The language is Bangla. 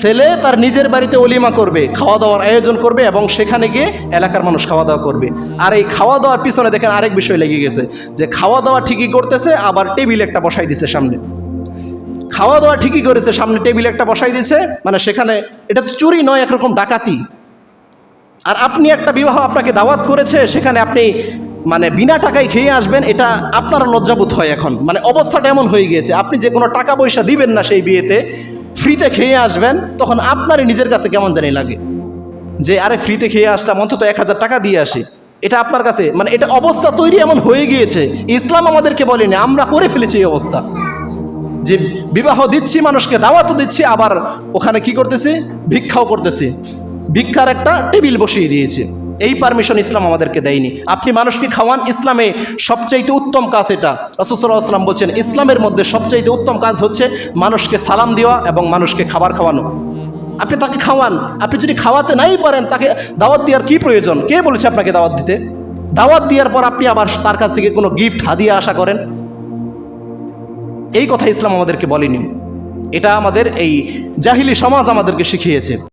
ছেলে তার নিজের বাড়িতে অলিমা করবে খাওয়া দাওয়ার আয়োজন করবে এবং সেখানে গিয়ে এলাকার মানুষ খাওয়া দাওয়া করবে। আর এই খাওয়া দাওয়ার পিছনে দেখেন আরেক বিষয় লেগে গেছে, যে খাওয়া দাওয়া ঠিকই করতেছে, আবার টেবিল একটা বসাই দিছে সামনে। খাওয়া দাওয়া ঠিকই করেছে, সামনে টেবিল একটা বসাই দিয়েছে মানে সেখানে এটা তো চুরি নয়, একরকম ডাকাতি। আর আপনি একটা বিবাহ আপনাকে দাওয়াত করেছে, সেখানে আপনি মানে বিনা টাকায় খেয়ে আসবেন, এটা আপনার লজ্জাবোধ হয় এখন। মানে অবস্থাটা এমন হয়ে গিয়েছে, আপনি যে কোনো টাকা পয়সা দিবেন না সেই বিয়েতে ফ্রিতে খেয়ে আসবেন, তখন আপনারই নিজের কাছে কেমন জানি লাগে। যে, আরে, ফ্রিতে খেয়ে আসলাম, অন্তত এক হাজার টাকা দিয়ে আসি। এটা আপনার কাছে মানে এটা অবস্থা তৈরি এমন হয়ে গিয়েছে, ইসলাম আমাদেরকে বলেনি, আমরা করে ফেলেছি এই অবস্থা। যে, বিবাহ দিচ্ছি মানুষকে দাওয়াতও দিচ্ছি, আবার ওখানে কি করতেছি? ভিক্ষাও করতেছি। ভিক্ষার একটা টেবিল বসিয়ে দিয়েছে। এই পারমিশন ইসলাম আমাদেরকে দেয়নি। আপনি মানুষকে খাওয়ান, ইসলামে সবচাইতে উত্তম কাজ এটা। রসুসাল্লাহ আসলাম বলছেন, ইসলামের মধ্যে সবচাইতে উত্তম কাজ হচ্ছে মানুষকে সালাম দেওয়া এবং মানুষকে খাবার খাওয়ানো। আপনি তাকে খাওয়ান। আপনি যদি খাওয়াতে নাই পারেন, তাকে দাওয়াত দেওয়ার কী প্রয়োজন? কে বলেছে আপনাকে দাওয়াত দিতে? দাওয়াত দেওয়ার পর আপনি আবার তার কাছ থেকে কোনো গিফট হাদিয়া আশা করেন? এই কথা ইসলাম আমাদেরকে বলেনি। এটা আমাদের এই জাহিলি সমাজ আমাদেরকে শিখিয়েছে।